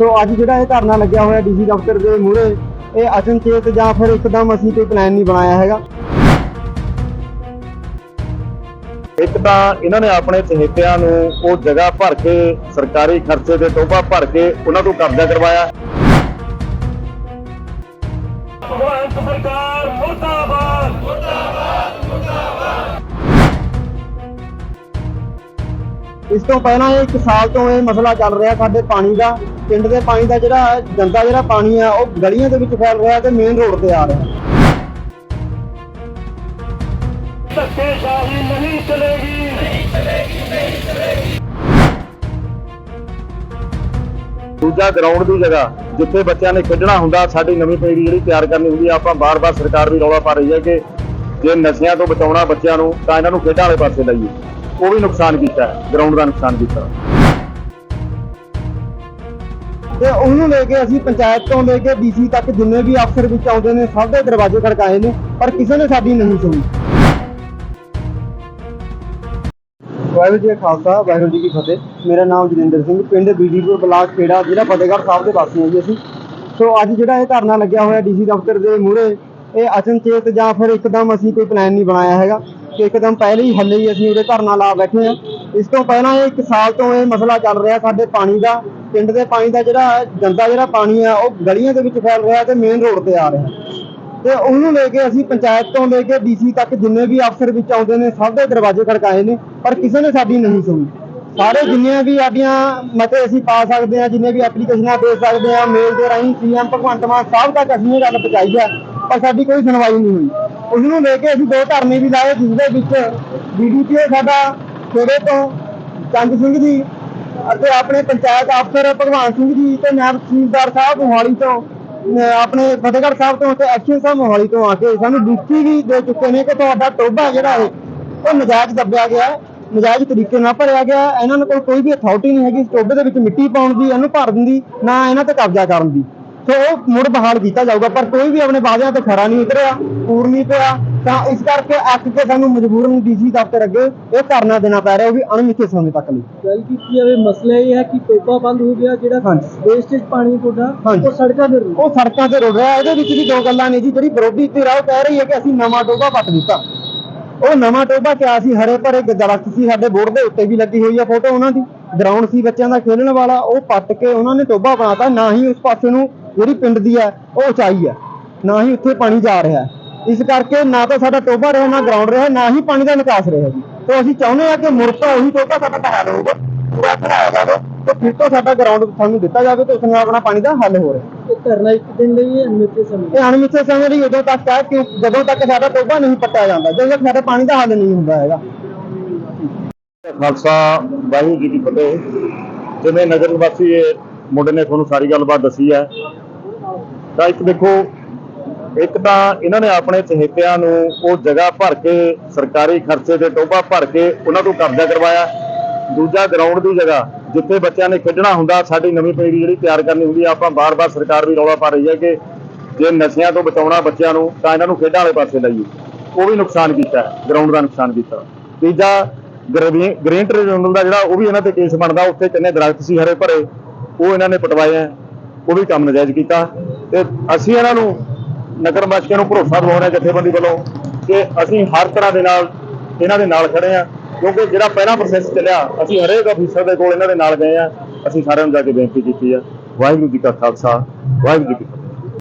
ਸੋ ਅੱਜ ਜਿਹੜਾ ਇਹ ਧਰਨਾ ਲੱਗਿਆ ਹੋਇਆ ਡੀਸੀ ਦਫ਼ਤਰ ਦੇ ਮੂਹਰੇ ਇਹ ਅਚਨਚੇਤ ਜਾਂ ਫਿਰ ਇੱਕਦਮ ਅਸੀਂ ਕੋਈ ਪਲਾਨ ਨਹੀਂ ਬਣਾਇਆ ਹੈਗਾ। ਇੱਕ ਤਾਂ ਇਹਨਾਂ ਨੇ ਆਪਣੇ ਚਹੇਤਿਆਂ ਨੂੰ ਉਹ ਜਗ੍ਹਾ ਭਰ ਕੇ ਸਰਕਾਰੀ ਖਰਚੇ ਦੇ ਟੋਭਾ ਭਰ ਕੇ ਉਹਨਾਂ ਤੋਂ ਕਬਜ਼ਾ ਕਰਵਾਇਆ। ਭਗਵੰਤ ਸਰਕਾਰ ਮੁਰਦਾਬਾਦ। ਇਸ ਤੋਂ ਪਹਿਲਾਂ ਇਹ ਇੱਕ ਸਾਲ ਤੋਂ ਇਹ ਮਸਲਾ ਚੱਲ ਰਿਹਾ ਸਾਡੇ ਪਾਣੀ ਦਾ। ਪਿੰਡ ਦੇ ਪਾਣੀ ਦਾ ਜਿਹੜਾ ਗੰਦਾ ਜਿਹੜਾ ਪਾਣੀ ਆ ਉਹ ਗਲੀਆਂ ਦੇ ਵਿੱਚ ਫੈਲ ਰਿਹਾ ਤੇ ਮੇਨ ਰੋਡ ਤੇ ਆ ਰਿਹਾ। ਧੱਕੇਸ਼ਾਹੀ ਨਹੀਂ ਚਲੇਗੀ। ਦੂਜਾ ਗਰਾਊਂਡ ਦੀ ਜਗ੍ਹਾ ਜਿੱਥੇ ਬੱਚਿਆਂ ਨੇ ਖੇਡਣਾ ਹੁੰਦਾ ਸਾਡੀ ਨਵੀਂ ਪੀੜ੍ਹੀ ਜਿਹੜੀ ਤਿਆਰ ਕਰਨੀ ਹੁੰਦੀ ਆ ਆਪਾਂ ਬਾਰ-ਬਾਰ ਸਰਕਾਰ ਵੀ ਰੌਲਾ ਪਾ ਰਹੀ ਹੈ ਕਿ ਜੇ ਨਸ਼ਿਆਂ ਤੋਂ ਬਚਾਉਣਾ ਬੱਚਿਆਂ ਨੂੰ ਤਾਂ ਇਹਨਾਂ ਨੂੰ ਖੇਡਾਂ ਵਾਲੇ ਪਾਸੇ ਲਾਈਏ। ਉਹ ਵੀ ਨੁਕਸਾਨ ਕੀਤਾ ਗਰਾਊਂਡ ਦਾ ਨੁਕਸਾਨ ਕੀਤਾ। ਤੇ ਉਹਨੂੰ ਲੈ ਕੇ ਅਸੀਂ ਪੰਚਾਇਤ ਤੋਂ ਲੈ ਕੇ ਡੀਸੀ ਤੱਕ ਜਿੰਨੇ ਵੀ ਅਫਸਰ ਵਿੱਚ ਆਉਂਦੇ ਨੇ, ਸਭ ਦੇ ਦਰਵਾਜ਼ੇ ਖੜਕਾਏ ਨੇ, ਪਰ ਕਿਸੇ ਨੇ ਸਾਡੀ ਨਹੀਂ ਸੁਣੀ। ਵਾਹਿਗੁਰੂ ਜੀ ਕਾ ਖਾਲਸਾ, ਵਾਹਿਗੁਰੂ ਜੀ ਕੀ ਫਤਿਹ। ਮੇਰਾ ਨਾਮ ਜਨਿੰਦਰ ਸਿੰਘ, ਪਿੰਡ ਬੀਜੀਪੁਰ ਬਲਾਕ ਖੇੜਾ, ਜ਼ਿਲ੍ਹਾ ਫਤਿਹਗੜ੍ਹ ਸਾਹਿਬ ਦੇ ਵਾਸੀ ਹਾਂ ਜੀ ਅਸੀਂ। ਸੋ ਅੱਜ ਜਿਹੜਾ ਇਹ ਧਰਨਾ ਲੱਗਿਆ ਹੋਇਆ ਡੀਸੀ ਦਫ਼ਤਰ ਦੇ ਮੂਹਰੇ, ਇਹ ਅਚਨਚੇਤ ਜਾਂ ਫਿਰ ਇੱਕਦਮ ਅਸੀਂ ਕੋਈ ਪਲਾਨ ਨਹੀਂ ਬਣਾਇਆ ਹੈਗਾ ਕਿ ਇੱਕਦਮ ਪਹਿਲੇ ਹੀ ਹੱਲੇ ਹੀ ਅਸੀਂ ਉਹਦੇ ਧਰਨਾ ਲਾ ਬੈਠੇ ਹਾਂ। ਇਸ ਤੋਂ ਪਹਿਲਾਂ ਇਹ ਇੱਕ ਸਾਲ ਤੋਂ ਇਹ ਮਸਲਾ ਚੱਲ ਰਿਹਾ ਸਾਡੇ ਪਾਣੀ ਦਾ ਪਿੰਡ ਦੇ ਪਾਣੀ ਦਾ ਜਿਹੜਾ ਗੰਦਾ ਜਿਹੜਾ ਪਾਣੀ ਆ, ਉਹ ਗਲੀਆਂ ਦੇ ਵਿੱਚ ਫੈਲ ਰਿਹਾ ਤੇ ਮੇਨ ਰੋਡ ਤੇ ਆ ਰਿਹਾ। ਤੇ ਉਹਨੂੰ ਲੈ ਕੇ ਅਸੀਂ ਪੰਚਾਇਤ ਤੋਂ ਲੈ ਕੇ ਡੀਸੀ ਤੱਕ ਜਿੰਨੇ ਵੀ ਅਫਸਰ ਵਿੱਚ ਆਉਂਦੇ ਨੇ, ਸਭ ਦੇ ਦਰਵਾਜ਼ੇ ਖੜਕਾਏ ਨੇ, ਪਰ ਕਿਸੇ ਨੇ ਸਾਡੀ ਨਹੀਂ ਸੁਣੀ। ਸਾਰੇ ਜਿੰਨੇ ਵੀ ਸਾਡੀਆਂ ਮਤੇ ਅਸੀਂ ਪਾ ਸਕਦੇ ਹਾਂ, ਜਿੰਨੇ ਵੀ ਐਪਲੀਕੇਸ਼ਨਾਂ ਦੇ ਸਕਦੇ ਹਾਂ ਮੇਲ ਦੇ ਰਾਹੀਂ ਸੀਐਮ ਭਗਵੰਤ ਮਾਨ ਸਾਹਿਬ ਤੱਕ ਅਸੀਂ ਇਹ ਗੱਲ ਪਹੁੰਚਾਈ ਹੈ, ਪਰ ਸਾਡੀ ਕੋਈ ਸੁਣਵਾਈ ਨਹੀਂ ਹੋਈ। ਉਸ ਨੂੰ ਲੈ ਕੇ ਅਸੀਂ ਦੋ ਧਰਨੇ ਵੀ ਲਾਏ, ਜਿਸ ਦੇ ਵਿੱਚ ਬੀਡੀਪੀਓ ਸਾਡਾ ਖੇੜੇ ਤੋਂ, ਚੰਦ ਸਿੰਘ ਜੀ ਅਤੇ ਆਪਣੇ ਪੰਚਾਇਤ ਅਫਸਰ ਭਗਵਾਨ ਸਿੰਘ ਜੀ ਤੇ ਮੈਂ ਤਹਿਸੀਲਦਾਰ ਸਾਹਿਬ ਮੋਹਾਲੀ ਤੋਂ ਆਪਣੇ ਫਤਿਹਗੜ੍ਹ ਸਾਹਿਬ ਤੋਂ ਤੇ ਐਕਸ਼ਨ ਸਾਹਿਬ ਮੋਹਾਲੀ ਤੋਂ ਆ ਕੇ ਸਾਨੂੰ ਡਿਊਟੀ ਵੀ ਦੇ ਚੁੱਕੇ ਨੇ ਕਿ ਤੁਹਾਡਾ ਟੋਭਾ ਜਿਹੜਾ ਹੈ ਉਹ ਨਜਾਇਜ਼ ਦੱਬਿਆ ਗਿਆ ਹੈ, ਨਜਾਇਜ਼ ਤਰੀਕੇ ਨਾਲ ਭਰਿਆ ਗਿਆ ਹੈ। ਇਹਨਾਂ ਕੋਲ ਕੋਈ ਵੀ ਅਥਾਰਟੀ ਨਹੀਂ ਹੈਗੀ ਟੋਭੇ ਦੇ ਵਿੱਚ ਮਿੱਟੀ ਪਾਉਣ ਦੀ ਇਹਨੂੰ ਭਰ ਦਿੰਦੀ ਨਾ ਇਹਨਾਂ ਤੇ ਕਬਜ਼ਾ ਕਰਨ ਦੀ ਸੋ ਉਹ ਮੁੜ ਬਹਾਲ ਕੀਤਾ ਜਾਊਗਾ ਪਰ ਕੋਈ ਵੀ ਆਪਣੇ ਵਾਅਦਿਆਂ ਤੇ ਖਰਾ ਨਹੀਂ ਉਤਰਿਆ ਪੂਰ ਨਹੀਂ ਪਿਆ। ਤਾਂ ਇਸ ਕਰਕੇ ਅੱਕ ਕੇ ਸਾਨੂੰ ਮਜਬੂਰਨ ਡੀਸੀ ਦਫ਼ਤਰ ਅੱਗੇ ਇਹ ਧਰਨਾ ਦੇਣਾ ਪੈ ਰਿਹਾ ਉਹ ਵੀ ਅਣਮਿੱਥੇ ਸਮੇਂ ਤੱਕ ਲਈ। ਗੱਲ ਕੀਤੀ ਜਾਵੇ ਮਸਲਾ ਇਹ ਹੈ ਕਿ ਟੋਪਾ ਬੰਦ ਹੋ ਗਿਆ ਜਿਹੜਾ। ਵੇਸਟੇਜ ਪਾਣੀ ਤੁਹਾਡਾ। ਉਹ ਸੜਕਾਂ ਤੇ ਉਹ ਸੜਕਾਂ ਤੇ ਰੁੜ ਰਿਹਾ ਇਹਦੇ ਵਿੱਚ ਵੀ ਦੋ ਗੱਲਾਂ ਨੇ ਜੀ ਜਿਹੜੀ ਵਿਰੋਧੀ ਧਿਰ ਆ ਉਹ ਕਹਿ ਰਹੀ ਹੈ ਕਿ ਅਸੀਂ ਨਵਾਂ ਟੋਭਾ ਪੱਟ ਦਿੱਤਾ। ਉਹ ਨਵਾਂ ਟੋਭਾ ਕਿਆ ਸੀ ਹਰੇ ਭਰੇ ਦਰਖਤ ਸੀ ਸਾਡੇ ਬੋਰਡ ਦੇ ਉੱਤੇ ਵੀ ਲੱਗੀ ਹੋਈ ਆ ਫੋਟੋ ਉਹਨਾਂ ਦੀ। ਗਰਾਊਂਡ ਸੀ ਬੱਚਿਆਂ ਦਾ ਖੇਡਣ ਵਾਲਾ ਉਹ ਪੱਟ ਕੇ ਉਹਨਾਂ ਨੇ ਟੋਭਾ ਬਣਾਤਾ ਨਾ ਹੀ ਉਸ ਪਾਸੇ ਨੂੰ ਜਿਹੜੀ ਪਿੰਡ ਦੀ ਹੈ ਉਹ ਉਚਾਈ ਹੈ ਨਾ ਹੀ ਉੱਥੇ ਪਾਣੀ ਜਾ ਰਿਹਾ। ਇਸ ਕਰਕੇ ਨਾ ਤਾਂ ਸਾਡਾ ਟੋਭਾ ਰਿਹਾ ਨਾ ਗਰਾਊਂਡ ਰਿਹਾ ਨਾ ਹੀ ਪਾਣੀ ਦਾ ਨਿਕਾਸ ਰਿਹਾ ਜੀ। ਤੇ ਅਸੀਂ ਚਾਹੁੰਦੇ ਹਾਂ ਕਿ ਮੁੜ ਤੋਂ ਉਹੀ ਟੋਭਾ ਸਾਡਾ ਬਹਾਲ ਹੋਊਗਾ ਪੂਰਾ ਬਣਾਇਆ ਜਾਵੇ ਤੇ ਫਿਰ ਤੋਂ ਸਾਡਾ ਗਰਾਊਂਡ ਸਾਨੂੰ ਦਿੱਤਾ ਜਾਵੇ ਤੇ ਉਸ ਨਾਲ ਆਪਣਾ ਪਾਣੀ ਦਾ ਹੱਲ ਹੋ ਰਿਹਾ। ਇਹ ਧਰਨਾ ਇੱਕ ਦਿਨ ਲਈ ਹੈ ਅਨਮਿੱਥੇ ਸਮੇਂ ਇਹ ਅਣਮਿੱਥੇ ਸਮੇਂ ਲਈ ਉਦੋਂ ਤੱਕ ਹੈ ਕਿ ਜਦੋਂ ਤੱਕ ਸਾਡਾ ਟੋਭਾ ਨਹੀਂ ਪੱਟਿਆ ਜਾਂਦਾ ਜਦੋਂ ਤੱਕ ਸਾਡਾ ਪਾਣੀ ਦਾ ਹੱਲ ਨਹੀਂ ਹੁੰਦਾ ਹੈਗਾ। ਖਾਲਸਾ ਵਾਹਿਗੁਰੂ ਜੀ ਕੀ ਫਤਿਹ। ਜਿਵੇਂ ਨਗਰ ਨਿਵਾਸੀ ਇਹ ਮੁੰਡੇ ਨੇ ਤੁਹਾਨੂੰ ਸਾਰੀ ਗੱਲਬਾਤ ਦੱਸੀ ਹੈ ਤਾਂ ਇੱਕ ਦੇਖੋ, ਇੱਕ ਤਾਂ ਇਹਨਾਂ ਨੇ ਆਪਣੇ ਚਹੇਤਿਆਂ ਨੂੰ ਉਹ ਜਗ੍ਹਾ ਭਰ ਕੇ ਸਰਕਾਰੀ ਖਰਚੇ ਦੇ ਟੋਭਾ ਭਰ ਕੇ ਉਹਨਾਂ ਤੋਂ ਕਬਜ਼ਾ ਕਰਵਾਇਆ। ਦੂਜਾ ਗਰਾਊਂਡ ਦੀ ਜਗ੍ਹਾ, ਜਿੱਥੇ ਬੱਚਿਆਂ ਨੇ ਖੇਡਣਾ ਹੁੰਦਾ, ਸਾਡੀ ਨਵੀਂ ਪੀੜ੍ਹੀ ਜਿਹੜੀ ਤਿਆਰ ਕਰਨੀ ਹੁੰਦੀ ਆ, ਆਪਾਂ ਬਾਰ-ਬਾਰ ਸਰਕਾਰ ਵੀ ਰੌਲਾ ਪਾ ਰਹੀ ਹੈ ਕਿ ਜੇ ਨਸ਼ਿਆਂ ਤੋਂ ਬਚਾਉਣਾ ਬੱਚਿਆਂ ਨੂੰ, ਤਾਂ ਇਹਨਾਂ ਨੂੰ ਖੇਡਾਂ ਵਾਲੇ ਪਾਸੇ ਲਾਈਏ। ਉਹ ਵੀ ਨੁਕਸਾਨ ਕੀਤਾ ਗਰਾਊਂਡ ਦਾ ਨੁਕਸਾਨ ਕੀਤਾ। ਤੀਜਾ ਗ੍ਰੀਨ ਗ੍ਰੀਨ ਟ੍ਰਿਬਿਊਨਲ ਦਾ ਜਿਹੜਾ, ਉਹ ਵੀ ਇਹਨਾਂ ਤੇ ਕੇਸ ਬਣਦਾ, ਉੱਥੇ ਕਿੰਨੇ ਦਰਖਤ ਸੀ ਹਰੇ ਭਰੇ, ਉਹ ਇਹਨਾਂ ਨੇ ਪਟਵਾਏ ਆ। ਉਹ ਵੀ ਕੰਮ ਨਜਾਇਜ਼ ਕੀਤਾ। ਤੇ ਅਸੀਂ ਇਹਨਾਂ ਨੂੰ ਨਗਰ ਵਾਸੀਆਂ ਨੂੰ ਭਰੋਸਾ ਦਿਵਾਉਣਾ ਜਥੇਬੰਦੀ ਵੱਲੋਂ ਕਿ ਅਸੀਂ ਹਰ ਤਰ੍ਹਾਂ ਦੇ ਨਾਲ ਇਹਨਾਂ ਦੇ ਨਾਲ ਖੜੇ ਆ ਕਿਉਂਕਿ ਜਿਹੜਾ ਪਹਿਲਾ ਪ੍ਰੋਸੈਸ ਚੱਲਿਆ, ਅਸੀਂ ਹਰੇਕ ਅਫੀਸਰ ਦੇ ਕੋਲ ਇਹਨਾਂ ਦੇ ਨਾਲ ਗਏ ਆ ਅਸੀਂ ਸਾਰਿਆਂ ਨੂੰ ਜਾ ਕੇ ਬੇਨਤੀ ਕੀਤੀ ਆ। ਵਾਹਿਗੁਰੂ ਜੀ ਕਾ ਖਾਲਸਾ, ਵਾਹਿਗੁਰੂ ਜੀ ਕੀ